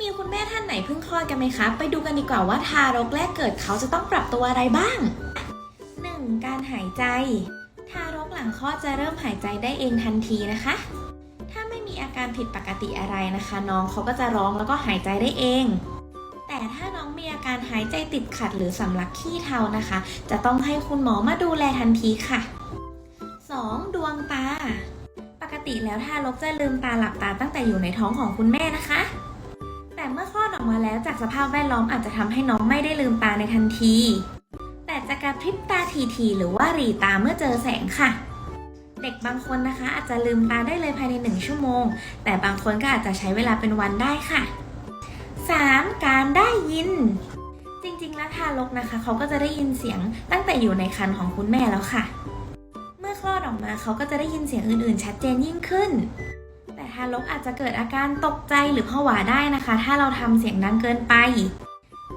มีคุณแม่ท่านไหนเพิ่งคลอดกันไหมคะ ไปดูกันดีกว่าว่าทารกแรกเกิดเขาจะต้องปรับตัวอะไรบ้าง 1. การหายใจ ทารกหลังคลอดจะเริ่มหายใจได้เองทันทีนะคะ ถ้าไม่มีอาการผิดปกติอะไรนะคะ น้องเขาก็จะร้องแล้วก็หายใจได้เอง แต่ถ้าน้องมีอาการหายใจติดขัดหรือสำลักขี้เทานะคะ จะต้องให้คุณหมอมาดูแลทันทีค่ะ 2. ดวงตา ปกติแล้วทารกจะลืมตาหลับตาตั้งแต่อยู่ในท้องของคุณแม่นะคะ ออกมาแล้วจากสภาพแวดล้อมอาจจะทำให้น้องไม่ได้ลืมตาในทันที แต่จะกระพริบตาทีๆหรือว่าหรีตาเมื่อเจอแสงค่ะ เด็กบางคนนะคะ อาจจะลืมตาได้เลยภายในหนึ่งชั่วโมง แต่บางคนก็อาจจะใช้เวลาเป็นวันได้ค่ะ 3. การได้ยิน จริงๆ แล้วทารกนะคะ เขาก็จะได้ยินเสียงตั้งแต่อยู่ในครรภ์ของคุณแม่แล้วค่ะ เมื่อคลอดออกมาเขาก็จะได้ยินเสียงอื่นๆ ชัดเจนยิ่งขึ้น ทารกอาจจะเกิดอาการตกใจหรือผวาได้นะคะ ถ้าเราทำเสียงดังเกินไป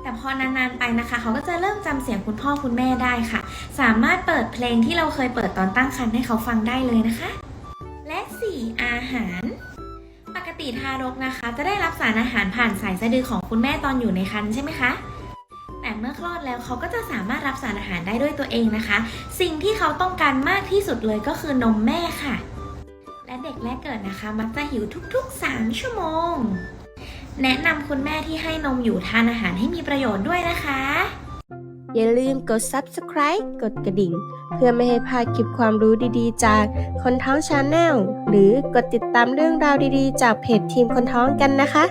แต่พอนานๆไปนะคะ เขาก็จะเริ่มจำเสียงคุณพ่อคุณแม่ได้ค่ะ สามารถเปิดเพลงที่เราเคยเปิดตอนตั้งครรภ์ให้เขาฟังได้เลยนะคะ และ 4. อาหารปกติทารกนะคะ จะได้รับสารอาหารผ่านสายสะดือของคุณแม่ตอนอยู่ในครรภ์ใช่ไหมคะแต่เมื่อคลอดแล้วเขาก็จะสามารถรับสารอาหารได้ด้วยตัวเองนะคะ สิ่งที่เขาต้องการมากที่สุดเลยก็คือนมแม่ค่ะ และเด็กแรกเกิดนะคะ มักจะหิวทุกๆ 3 ชั่วโมง แนะนำคุณแม่ที่ให้นมอยู่ทานอาหารให้มีประโยชน์ด้วยนะคะ อย่าลืมกด subscribe กดกระดิ่ง เพื่อไม่ให้พลาดคลิปความรู้ดีๆ จากคนท้องชาแนลหรือกดติดตามเรื่องราวดีๆ จากเพจทีมคนท้องกันนะคะ